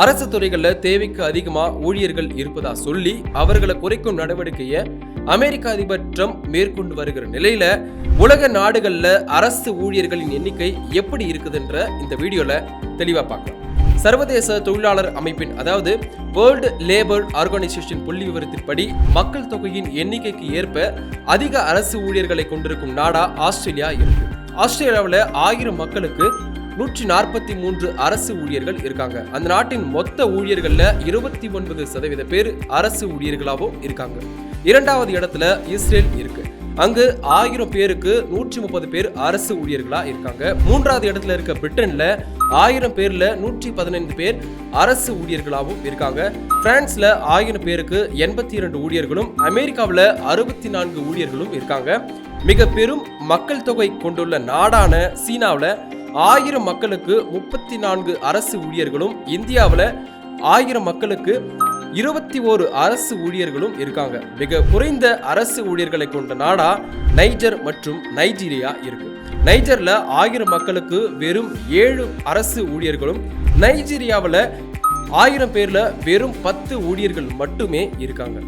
அரசு துறைகளில் தேவைக்கு அதிகமாக ஊழியர்கள் இருப்பதா சொல்லி அவர்களை குறைக்கும் நடவடிக்கையை அமெரிக்க அதிபர் ட்ரம்ப் மேற்கொண்டு வருகிற நிலையில உலக நாடுகளில் அரசு ஊழியர்களின் எண்ணிக்கை எப்படி இருக்குதுன்ற இந்த வீடியோல தெளிவாக பார்க்கலாம். சர்வதேச தொழிலாளர் அமைப்பின் அதாவது வேர்ல்டு லேபர் ஆர்கனைசேஷன் புள்ளி விவரத்தின்படி மக்கள் தொகையின் எண்ணிக்கைக்கு ஏற்ப அதிக அரசு ஊழியர்களை கொண்டிருக்கும் நாடா ஆஸ்திரேலியா இருக்கு. ஆஸ்திரேலியாவில் ஆயிரம் மக்களுக்கு நூற்றி நாற்பத்தி மூன்று அரசு ஊழியர்கள் இருக்காங்க. அந்த நாட்டின் மொத்த ஊழியர்களில் இருபத்தி ஒன்பது சதவீத பேர் அரசு ஊழியர்களாகவும் இருக்காங்க. இரண்டாவது இடத்துல இஸ்ரேல் இருக்கு. அங்கு ஆயிரம் பேருக்கு நூற்றி முப்பது பேர் அரசு ஊழியர்களா இருக்காங்க. மூன்றாவது இடத்துல இருக்க பிரிட்டன்ல ஆயிரம் பேர்ல நூற்றி பதினைந்து பேர் அரசு ஊழியர்களாகவும் இருக்காங்க. பிரான்ஸ்ல ஆயிரம் பேருக்கு எண்பத்தி இரண்டு ஊழியர்களும் அமெரிக்காவில் அறுபத்தி நான்கு ஊழியர்களும் இருக்காங்க. மிக பெரும் மக்கள் தொகை கொண்டுள்ள நாடான சீனாவில் ஆயிரம் மக்களுக்கு முப்பத்தி நான்கு அரசு ஊழியர்களும் இந்தியாவில் ஆயிரம் மக்களுக்கு இருபத்தி ஓரு அரசு ஊழியர்களும் இருக்காங்க. மிக குறைந்த அரசு ஊழியர்களை கொண்ட நாடா நைஜர் மற்றும் நைஜீரியா இருக்கு. நைஜர்ல ஆயிரம் மக்களுக்கு வெறும் ஏழு அரசு ஊழியர்களும் நைஜீரியாவில் ஆயிரம் பேர்ல வெறும் பத்து ஊழியர்கள் மட்டுமே இருக்காங்க.